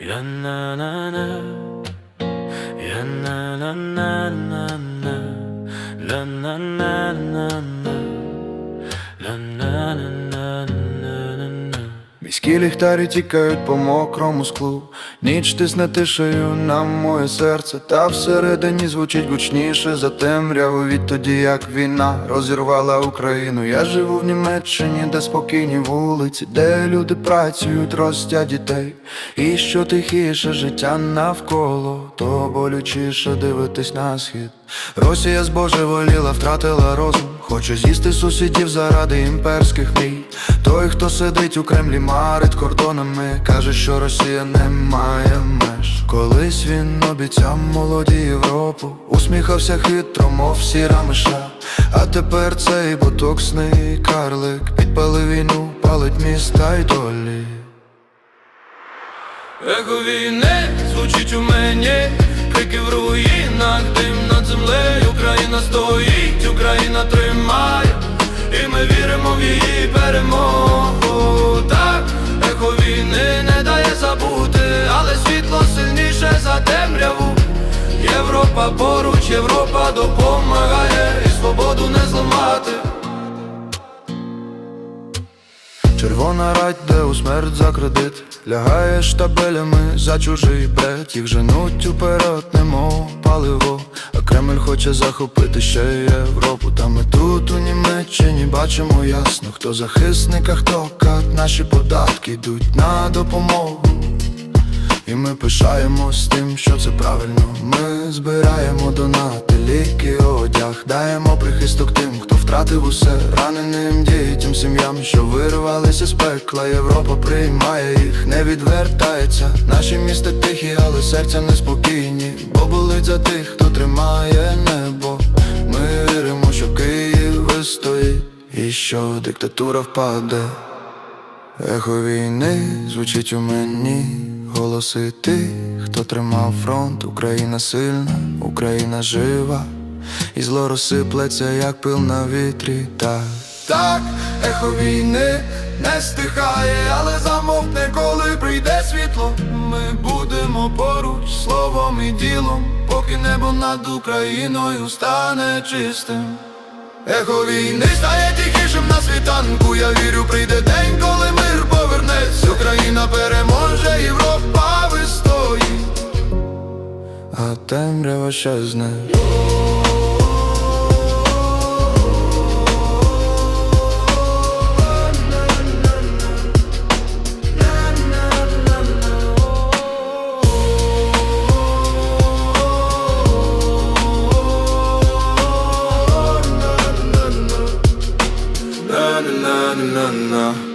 Ya na na na Ya na na na na na La na na na na Міські ліхтарі тікають по мокрому склу, ніч тисне тишею на моє серце, та всередині звучить гучніше за темряву відтоді, як війна розірвала Україну. Я живу в Німеччині, де спокійні вулиці, де люди працюють, ростять дітей. І що тихіше життя навколо, то болючіше дивитись на схід. Росія збожеволіла, втратила розум, хоче з'їсти сусідів заради імперських мрій. Той, хто сидить у Кремлі, марить кордонами, каже, що Росія не має меж. Колись він обіцяв молоді Європу, усміхався хитро, мов сіра миша. А тепер цей ботоксний карлик підпалив війну, палить міста й долі. Ехо війни звучить у мені, крики в руїнах, дим землею, Україна стоїть, Україна тримає, і ми віримо в її перемогу. Так, ехо війни не дає забути, але світло сильніше за темряву. Європа поруч, Європа допомагає, і свободу не зламати. Червона рать, де у смерть за кредит Лягає штабелями за чужий бред Їх женуть уперед, немов паливо Кремль хоче захопити ще Європу Та ми тут у Німеччині бачимо ясно Хто захисник, а хто кат Наші податки йдуть на допомогу і ми пишаємось тим, що це правильно. Ми збираємо донати, ліки, одяг, даємо прихисток тим, хто втратив усе раненим дітям, сім'ям, що вирвалися з пекла. Європа приймає їх, не відвертається. Наші міста тихі, але серця неспокійні, бо болить за тих, хто тримає небо. Ми віримо, що Київ вистоїть і що диктатура впаде. Ехо війни звучить у мені голоси тих, хто тримав фронт, Україна сильна, Україна жива, і зло розсиплеться, як пил на вітрі. Так, так, ехо війни не стихає, але замовкне, коли прийде світло. Ми будемо поруч словом і ділом, поки небо над Україною стане чистим. Ехо війни стає тихішим на світанку. Я вірю, прийде день, коли мир повернеться. Україна переможе, Європа вистоїть, а темрява щезне. На на на на на